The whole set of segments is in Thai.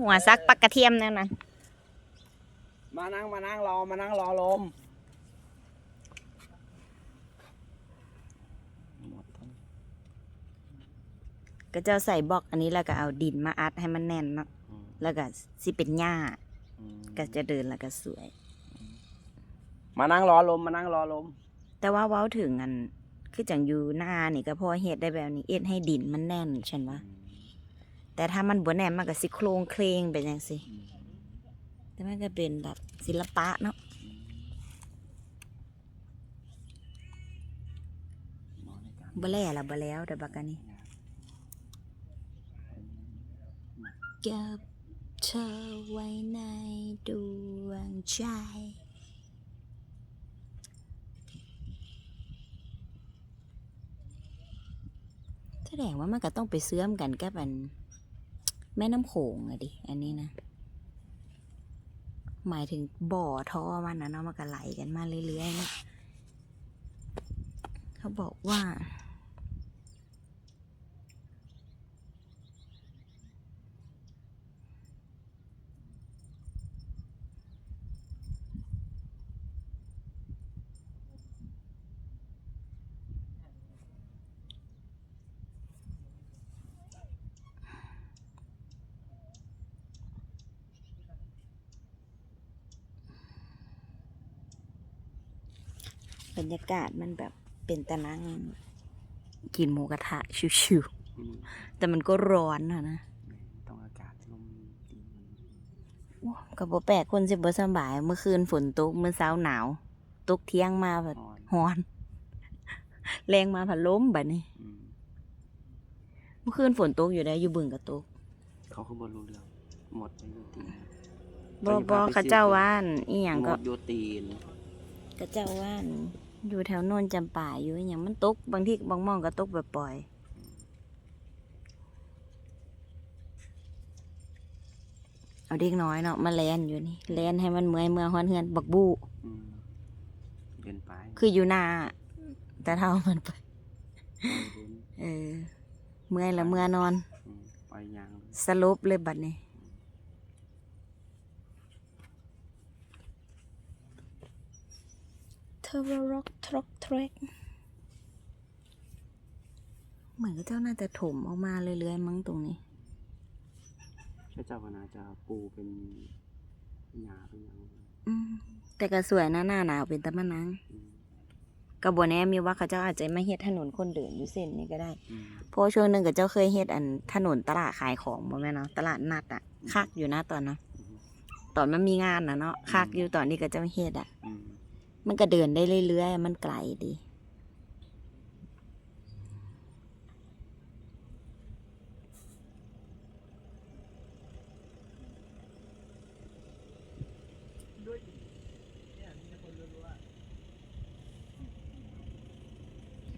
หัวซักปักกระเทียมนั่นน่ะมานั่งมานั่งรอมานั่งรอลมหมดทั้งก็เจ้าใส่บล็อกอันนี้แล้วก็เอาดินมาอัดให้มันแน่นเนาะอืมแล้วก็สิเป็นหญ้าอืมก็จะเดินแล้วก็สวย มานั่งรอลมมานั่งรอลม แต่ว่าเว้าถึงอันคือจังอยู่หน้านี่ก็พอเฮ็ดได้แบบนี้เอ็ดให้ดินมันแน่นฉันว่า แต่ถ้ามันบ่แน่นมันก็สิโครงเคลงไปจังซี่อืมแต่มันก็เป็นแบบศิลปะเนาะหมอในการบ่แล่ละบ่แล้วแต่บักอันนี้เก็บเธอไว้ในดวงใจแสดงว่ามันก็ต้องไปเสื่อมกันกับอัน แม่น้ำโขงอะดิ อันนี้นะ หมายถึงบ่อท่อมันนะเนาะมันก็ไหลกันมาเรื่อยๆนะเขาบอกว่า บรรยากาศมันแบบเป็นตะนั่งกินหมูกระทะชิวอืมๆแต่มันก็ร้อนอะนะต้องอากาศลมดีโอ้ก็บ่แปลกคนสิบ่สำบาย เมื่อคืนฝนตกเมื่อเช้าหนาวตกเที่ยงมาแบบอ่อนฮ้อน แรงมาผัดล้มบัดนี้อืมเมื่อคืนฝนตกอยู่ได้อยู่บึงก็ตกเขาคือบรู้เรื่องหมดไปอยู่ตีนบ่ไปอยู่บ่ภาคเขาเจ้าว่านอีหยังหมก็ดอยู่ตีนเขาเจ้าว่าน อยู่แถวโนนจำป่าอยู่อหยังมันตก บางที่บางหม่องก็ตกแบบปล่อยๆเอาเด็กน้อยเนาะมาแลนอยู่นี่แลนให้มันเมื่อยเมื่อฮ้อนเฮือนบักบูอืมเดินไปคืออยู่หน้าแต่เท่ามันไปเดินเออเมื่อยละเมื่อนอนอืมไปยางสรุปเลยบัดนี้เท อร์ร็อกทรอกทรกเหมือนกับเจ้าน่าจะถมออกมาเรื่อยๆมั้งตรงนี้พระเจ้าก็น่าจะปูเป็นหญ้าเป็นหยังอืมแต่ก็สวยนะหน้าหนาวเป็นตะมะนังอืมกระบวนแน่มีว่าเขาเจ้าอาจจะมาเฮ็ดถนนคนเดินอยู่เส้นนี้ก็ได้อืมเพราะช่วงหนึ่งกับเจ้าเคยเฮ็ดอันถนนตลาดขายของบ่แม่นเนาะตลาดนัดอะคักอยู่นะตอนเนาะอืมตอนมันมีงานนะเนาะคักอยู่ตอนนี้ก็เจ้าเฮ็ดอะอื มันก็เดินได้เรื่อยๆ มันไกลดี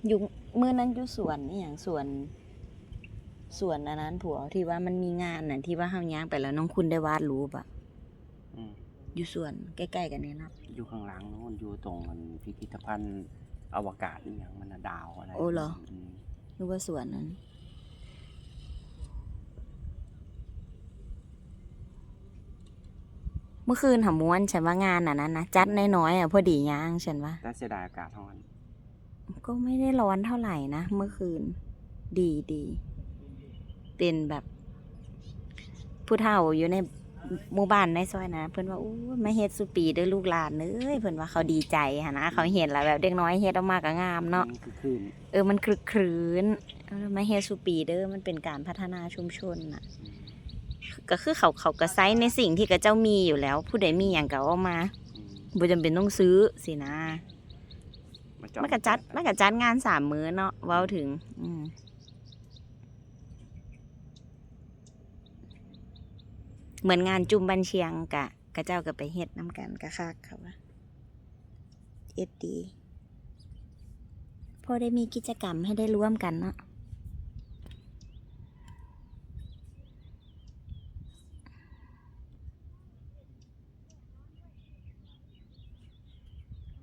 อยู่เมื่อนั้นอยู่สวนนี่อย่างสวนสวนอันนั้นผัวที่ว่ามันมีงานน่ะที่ว่าเฮาย่างไปแล้วน้องคุณได้วาดรูปอะ อยู่สวนใกล้ๆกันนี่นะอยู่ข้างหลังโน้นอยู่ตรงมันพิพิธภัณฑ์อวกาศนี่ยังมันน่ะดาวอะไรโอ้เหรอมหรือว่าสวนนั้น เมื่อคืนหาม้วนฉันว่างานน่ะนั้นนะจัดน้อยๆอะพอดีย่างฉันว่า แต่เสียดายอากาศเท่านั้นก็ไม่ได้ร้อนเท่าไหร่นะ เมื่อคืน ดีดี เป็นแบบ ผู้เฒ่าอยู่ใน หมู่บ้านในซอยนะเพิ่นว่าอู้มาเฮ็ดสุปีเด้อลูกหลานเอ้ยเพิ่นว่าเขาดีใจหนนะเขาเห็นแล้วแบบเด็กน้อยเฮ็ดออกมาก็งามเนาะคือคืนเออมันคลึกครื้นเออมาเฮดสูปีเด้อมันเป็นการพัฒนาชุมชนน่ะ ก็คือเขาเขากระไซในสิ่งที่กระเจ้ามีอยู่แล้ว ผู้ใดมีอย่างก็เอามาอืมบ่จำเป็นต้องซื้อสินะาจอมันกระจัดมันกระจัดงานสามมื้อเนาะเว้าถึง อืม เหมือนงานจุ่มบันเชียงกะกะเจ้าก็ไปเฮ็ดน้ำกันกะคักค่ะว่าเอ็ดดีพอได้มีกิจกรรมให้ได้ร่วมกันเนาะ